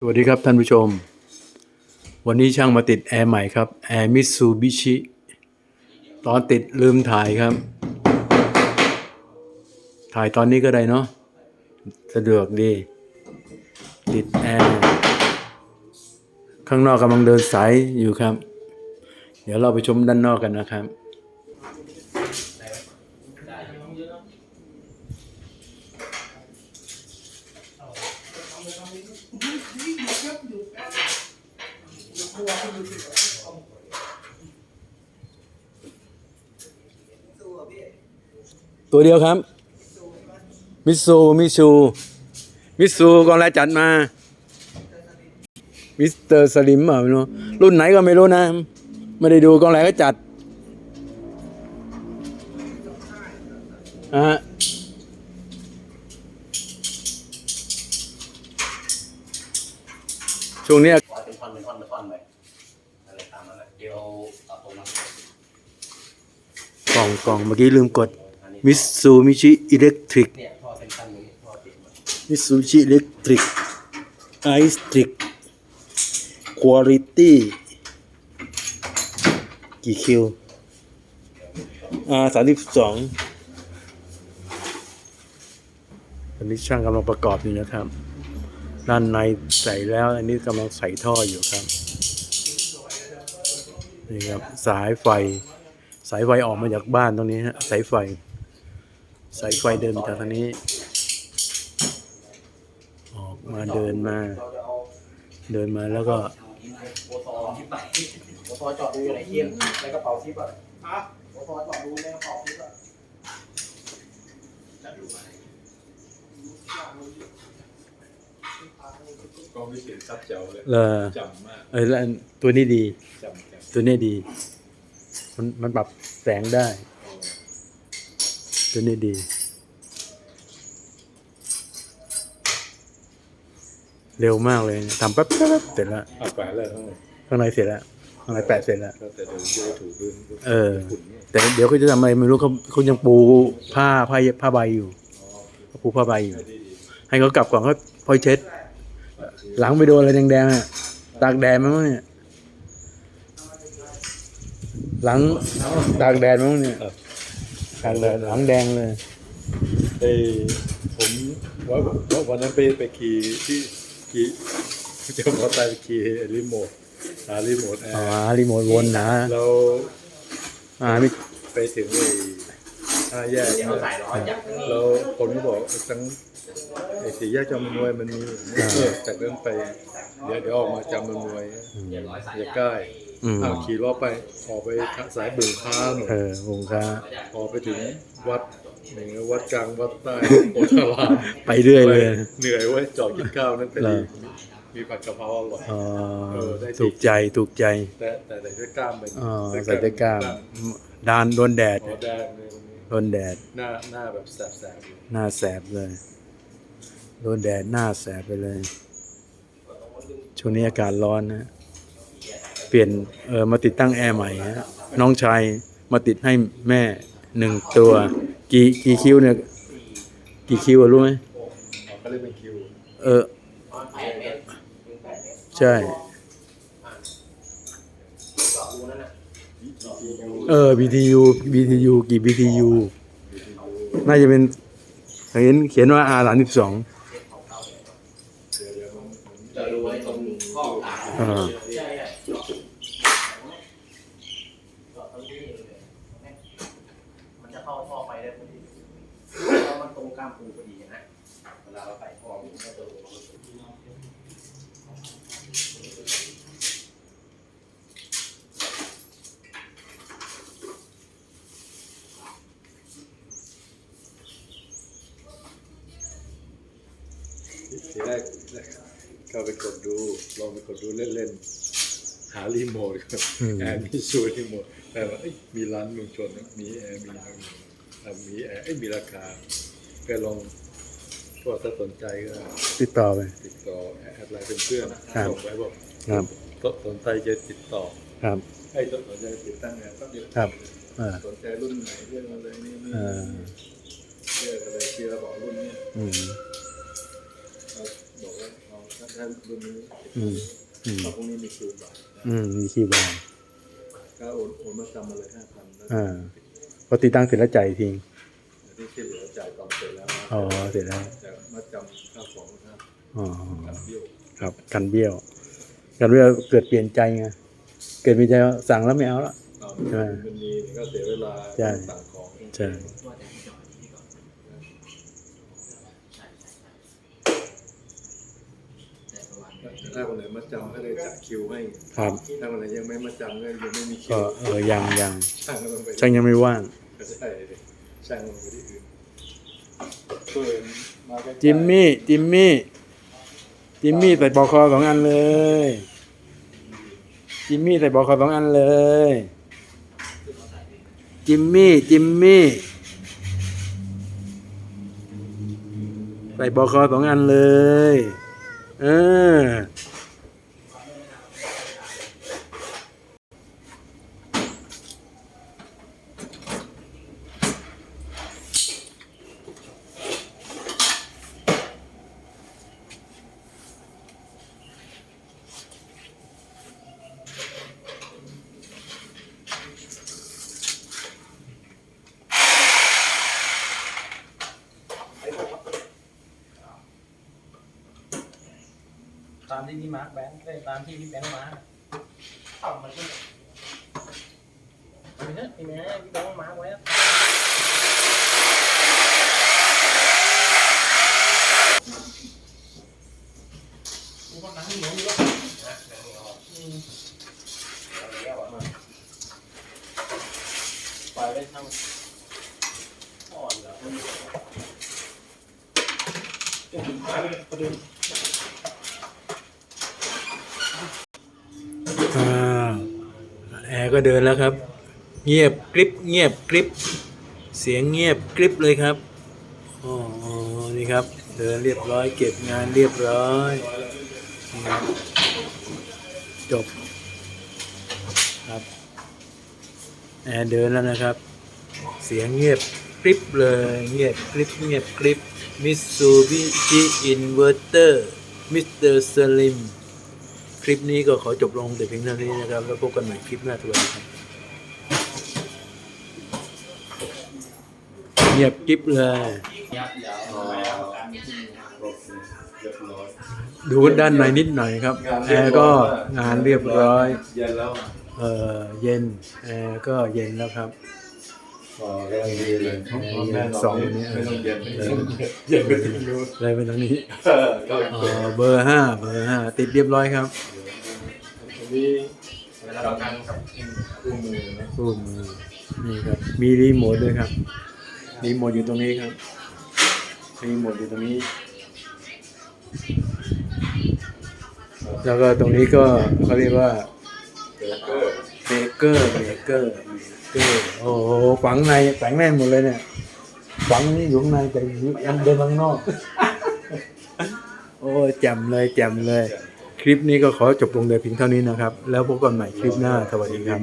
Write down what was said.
สวัสดีครับท่านผู้ชม วันนี้ช่างมาติดแอร์ใหม่ครับแอร์มิ t ซูบิชิตอนติดลืมถ่ายครับ ถ่ายตอนนี้ก็ได้เนาะสะดวกดี ติดแอร์ข้างนอกกำลังเดินสายอยู่ครับ เดี๋ยวเราไปชมด้านนอกกันนะครับ ตัวเดียวครับ มิตซูมิชู มิตซูกองแรจัดมา มิสเตอร์สลิมอะไม่รู้รุ่นไหนก็ไม่รู้นะ ไม่ได้ดูกองแรก็จัดอะฮะช่วงเนี้ยร้ อยเป็นท่อนเป็นท่อนเป็นท่อนไปอะไรตามนั้นแหละเดี๋ยวเอาตรงนั้นกล่องกล่องเมื่อกี้ลืมกดมิตซูมิชิอิเล็กทริกเนี่ยท่อเป็นท่อนนี้ท่อติดมามิซูชิอิเล็กทริกไอสตริกคุณภาพกี่คิวอ่าสามสิบสองอันนี้ช่างกำลังประกอบอยู่นะครับ ด้านในใส่แล้ว อันนี้กำลังใส่ท่ออยู่ครับนี่ครับสายไฟ สายไฟออกมาจากบ้านตรงนี้ฮะสายไฟ สายไฟเดินมาจากทางนี้ ออกมาเดินมา เดินมาแล้วก็โอซอจอดดูอยู่ไหนเทียนในกระเป๋าซิปอะฮะโอซอจอดดูในกระเป๋าซิปอะ กองวิเศษซับเจ๋วเลยเลอจำมากเออแล้วอันตัวนี้ดี จำจำตัวนี้ดี มันมันปรับแสงได้ ตัวนี้ดี เร็วมากเลยทำแป๊บแป๊บแป๊บเสร็จแล้ว เอาแปะเลยทั้งหมดข้างในเสร็จแล้วข้างในแปะเสร็จแล้ว ก็แต่เดี๋ยวจะถูกดึงเออ ฝุ่นเนี่ยแต่เดี๋ยวเขาจะทำอะไรไม่รู้เขาเขายังปูผ้าผ้าผ้าใบอยู่เขาปูผ้าใบอยู่ ให้เขากลับก่อนเขาพอยเช็ด หลังไปโดนอะไรแดงๆอะตากแดดมั้งเนี่ยหลังตากแดดมั้งเนี่ยตากแดดหลังแดงเลยเอ้ยผมว่าว่าวันนั้นไปไปขี่ที่ขี่เจ้ามอเตอร์ไซค์ไปขี่รีโมทหารีโมทแออ๋อร์รีโมทวนนะเราอ่านี่ไปถึงไอ้ห้าแยกเดี๋ยวเนี่ยใส่ร้อยจากตรงนี้เราคนก็บอกทั้ง ไอ้สี่แยกจำมันมวยมันมีเออจากนั้นไป เดี๋ยวเดี๋ยวออกมาจำมันมวยเดี๋ยวร้อยใส่อย่าใกล้อืมอ่าขี่รอบไปออกไปสายบุงค้าหน่อยเออวงค้าพอไปถึงวัดหนึ่งวัดกลางวัดใต้โอทารามไปเรื่อยเลยเหนื่อยเว้ยจอดกินข้าวนั่นแต่เหรดีอมีผัดกะเพราอร่อย อ๋อเออได้ถูกใจถูกใจแต่แต่ใส่เสื้อกล้ามไปอ๋อใส่ตะกร้ามดานโดนแดด หัวแดงเลยโดนแดดหน้าหน้าแบบแสบๆเลยหน้าแสบเลย โดนแดดหน้าแสบไปเลย ช่วงนี้อากาศร้อนนะ เปลี่ยนเออมาติดตั้งแอร์ใหม่ฮะน้องชายมาติดให้แม่หนึ่งตัว กี่กี่คิวเนี่ย กี่คิวอะรู้ไหมเขาเรียกเป็นคิว เออ ใช่จอดดูนั่นน่ะเออ BTU BTU กี่ BTU น่าจะเป็นเห็นเขียนว่า R สามสิบสอง อ่าใช่ใช่จอดตรงนี้เลยมันจะเข้าท่อไฟได้พอดีเพราะมันตรงกลามปูพอดีนะเวลาเราใส่ท่อมันก็จะลง เข้าไปกดดู ลองไปกดดูเล่นๆ หารีโมทครับอืมแอร์มีชูรีโมทแต่ว่าเอ้ยมีร้านเมืองชนนะมีแอร์มีอะไรอะมีแอร์เอ้ยมีราคาก็ลองก็ถ้าสนใจก็ติดต่อไปติดต่อแอดไลน์เป็นเพื่อนครับส่งไว้บอกครับสนใจจะติดต่อครับให้สนใจติดตั้งแอร์ก็เดี๋ยวครับเออสนใจรุ่นไหนเรื่องอะไรนี่นี่เออเรื่องอะไรที่เราบอกรุ่นเนี้ยอืมเราบอกว่าเอาสักถ้ารุ่นนี้อืมอืมพวกนี้มีคิวบาทอืมมีคีย์บอร์ดก็โอนโอนมาจำมาเลยห้าพันแล้วอ่าพอติดตั้งเสร็จแล้วจ่ายอีกทีที่ที่เหลือจ่ายก่อนเสร็จแล้วอ๋อเสร็จแล้วจะมาจำค่าของค่าอ๋อกับเบี้ยวครับกันเบี้ยวกันเบี้ยวเกิดเปลี่ยนใจไงเกิดเปลี่ยนใจว่าสั่งแล้วไม่เอาละ เอาใช่มันมีก็เสียเวลาใช่ สั่งของ ใช่ ว่าแต่ที่จอดที่ก่อนใช่ใช่ใช่แต่ประวัติไม่ได้ ถ้าคนไหนมาจำก็ได้จัดคิวให้ครับ ถ้าคนไหนยังไม่มาจำก็ยังไม่มีคิก็วเออยังยังช่างก็ต้องไปช่างยังไม่ว่างก็ใช่ดิช่างต้องไปที่อื่นเพื่อนมาใกล้ๆจิมมี่จิมมี่จิมมี่ใส่ปอกคอสองอันเลยจิมมี่ใส่ปอกคอสองอันเลยจิมมี่จิมมี่ใส่ปอกคอสองอันเลย เออ ตามที่พี่มาร์คแบงค์ได้ตามที่พี่แบงค์มาร์คต่ำมันก็ไปเถอะไอ้แม่พี่แบงค์มาร์คไว้แล้วกูก็นั่งเหนียวอยู่แล้วอืมเอาแล้วอะมาปล่อยไว้ทำอ่อนเหรอเดี๋ยวผมพาไปประเด็น อ้าว แอร์ก็เดินแล้วครับ เงียบกริบเงียบกริบเสียงเงียบกริบเลยครับอ๋อนี่ครับ เดินเรียบร้อยเก็บงานเรียบร้อยจบครับแอร์เดินแล้วนะครับ เสียงเงียบกริบเลยเงียบกริบเงียบกริบมิตซูบิชิอินเวอร์เตอร์มิสเตอร์สลิม ลิปนี้ก็ขอจบลงแต่เพียงเท่านี้นะครับ แล้วพบกันใหม่คลิปหน้าทุกวันครับเงียบกริบเลยดูด้านในนิดหน่อยครับแอร์ก็งานเรียบร้อย เย็นแล้วเออเย็นแอร์ก็เย็นแล้วครับอ๋อกำลังดีเลยแม่สองคนนี้ไม่ต้องเย็นไม่ต้องเย็นไปถึงนู้นเลยไปทางนี้เออก็อีกอ๋ตัวอเบอร์ห้าเบอร์ห้าติดเรียบร้อยครับอั นนี้เวลาเรากันกับคู่มือนะคู่มือนี่ครับ มีรีโมทด้วยครับ รีโมทอยู่ตรงนี้ครับ รีโมทอยู่ตรงนี้ แล้วก็ตรงนี้ก็เขาเรียกว่าเบเกอร์เบเกอร์เบเกอร์เบเกอร์โอ้โหฝังในฝังแน่นหมดเลยเนี่ยฝังอยู่ข้างในแต่ยังเดินข้างนอก โอ้แจ่มเลยแจ่มเลยค ลิปนี้ก็ขอจบลงแต่เพียงเท่านี้นะครับ แล้วพบกันใหม่คลิปหน้าสวัสดีครับ